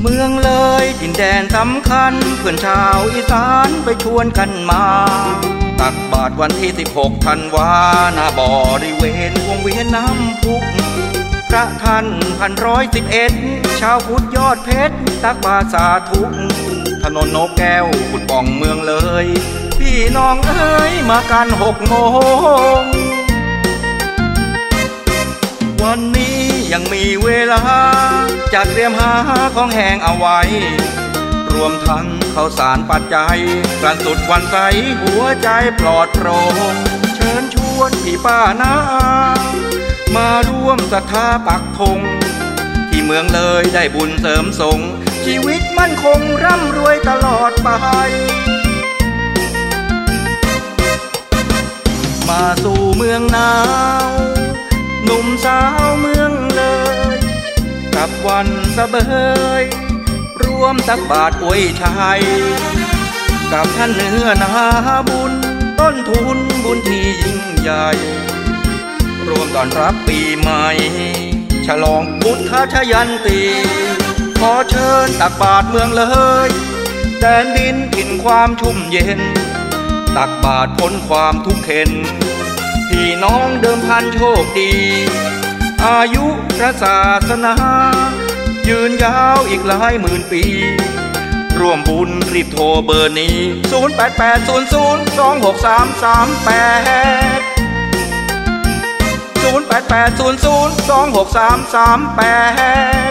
เมืองเลยดินแดนสำคัญ เพื่อนชาวอีสานไปชวนกันมา ตักบาทวันที่ 16ธันวาหน้าบอริเวณวงเวียนน้ำพุก พระท่านพันร้อยสิบเอ็ดชาวพุทธยอดเพชร ตักบาทสาธุถนนโนกแก้วขุดป่องเมืองเลย พี่น้องเอ้ยมากันหกโมงวันนี้ ยังมีเวลาจะเตรียมหาของแห้งเอาไว้ รวมทั้งข้าวสารปัจจัยกลั่นสุดวันใสหัวใจปลอดโปร่งเชิญชวนพี่ป้านาอามาร่วมศรัทธาปักธงที่เมืองเลยได้บุญเสริมสงชีวิตมั่นคงร่ำรวยตลอดไป มาสู่เมืองนา กับวันสะเบยรวมตักบาทอวยชัย กับท่านเนื้อนาบุญ ต้นทุนบุญที่ยิ่งใหญ่ รวมตอนรับปีใหม่ ฉลองพุทธชยันตี ขอเชิญตักบาทเมืองเลยแดนดินกินความชุ่มเย็น ตักบาทพ้นความทุกข์เข็นพี่น้องเดิมพันโชคดี อายุพระศาสนา ยืนยาวอีกหลายหมื่นปี ร่วมบุญรีบโทรเบอร์นี้ 0 8